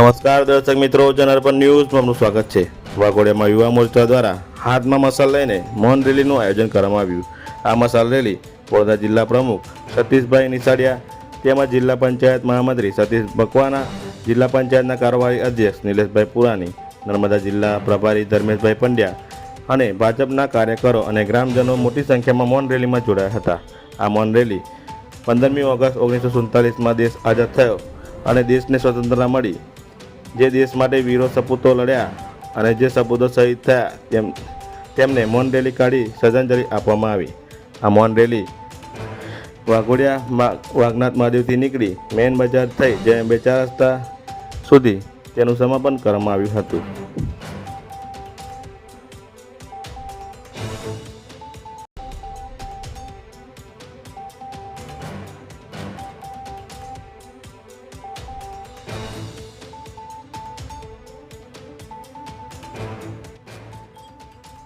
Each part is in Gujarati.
નમસ્કાર દર્શક મિત્રો, જનાર્પણ ન્યૂઝમાં સ્વાગત છે. વાઘોડિયામાં યુવા મોરચા દ્વારા હાથમાં મસાલ લઈને મૌન રેલીનું આયોજન કરવામાં આવ્યું. આ મસાલ રેલી વડોદરા જિલ્લા પ્રમુખ સતીશભાઈ નિસાડિયા તેમજ જિલ્લા પંચાયત મહામંત્રી સતીશ બકવાના, જિલ્લા પંચાયતના કારોબારી અધ્યક્ષ નિલેશભાઈ પુરાણી, નર્મદા જિલ્લા પ્રભારી ધર્મેશભાઈ પંડ્યા અને ભાજપના કાર્યકરો અને ગ્રામજનો મોટી સંખ્યામાં મૌન રેલીમાં જોડાયા હતા. આ મૌન રેલી પંદરમી ઓગસ્ટ ઓગણીસો સુડતાલીસમાં દેશ આઝાદ થયો અને દેશને સ્વતંત્રતા મળી. જે દેશ માટે વીરો સપૂતો લડ્યા અને જે સપૂતો શહીદ થયા, તેમ તેમને મૌન રેલી કાઢી શ્રદ્ધાંજલિ આપવામાં આવી. આ મૌન રેલી વાઘોડિયા વાઘનાથ મહાદેવથી નીકળી મેઇન બજાર થઈ જે બે ચાર રસ્તા સુધી તેનું સમાપન કરવામાં આવ્યું હતું.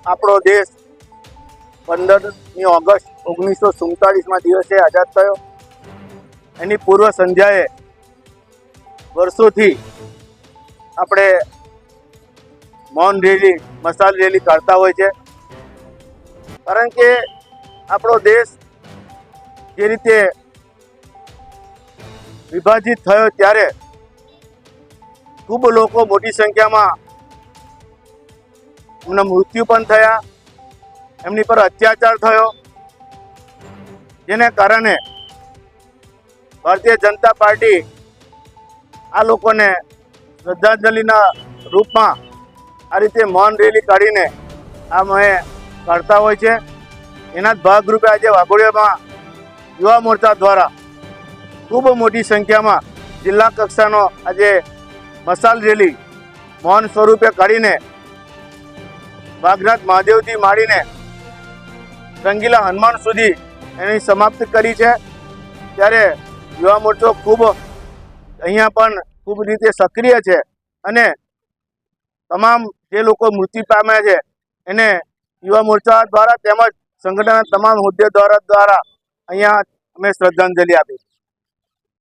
આપણો દેશ પંદરમી ઓગસ્ટ ઓગણીસો સુડતાલીસમાં દિવસે આઝાદ થયો. એની પૂર્વ સંધ્યાએ વર્ષોથી આપણે મૌન રેલી, મસાલ રેલી કાઢતા હોય છે. કારણ કે આપણો દેશ જે રીતે વિભાજિત થયો ત્યારે ખૂબ લોકો મોટી સંખ્યામાં એમના મૃત્યુ પણ થયા. એમની પર અત્યાચાર થયો. જેને કારણે ભારતીય જનતા પાર્ટી આ લોકોને શ્રદ્ધાંજલિના રૂપમાં આ રીતે મૌન રેલી કાઢીને આ મેં કાઢતા હોય છે. એના જ ભાગરૂપે આજે વાઘોડિયામાં યુવા મોરચા દ્વારા ખૂબ મોટી સંખ્યામાં જિલ્લા કક્ષાનો આજે મસાલ રેલી મૌન સ્વરૂપે કાઢીને વાઘનાથ મહાદેવથી માંડીને રંગીલા હનુમાન સુધી એની સમાપ્ત કરી છે. ત્યારે યુવા મોરચો ખૂબ અહીંયા પણ ખૂબ રીતે સક્રિય છે અને તમામ જે લોકો મૃત્યુ પામ્યા છે, એને યુવા મોરચા દ્વારા તેમજ સંગઠનના તમામ હોદ્દેદારો દ્વારા અહીંયા અમે શ્રદ્ધાંજલિ આપી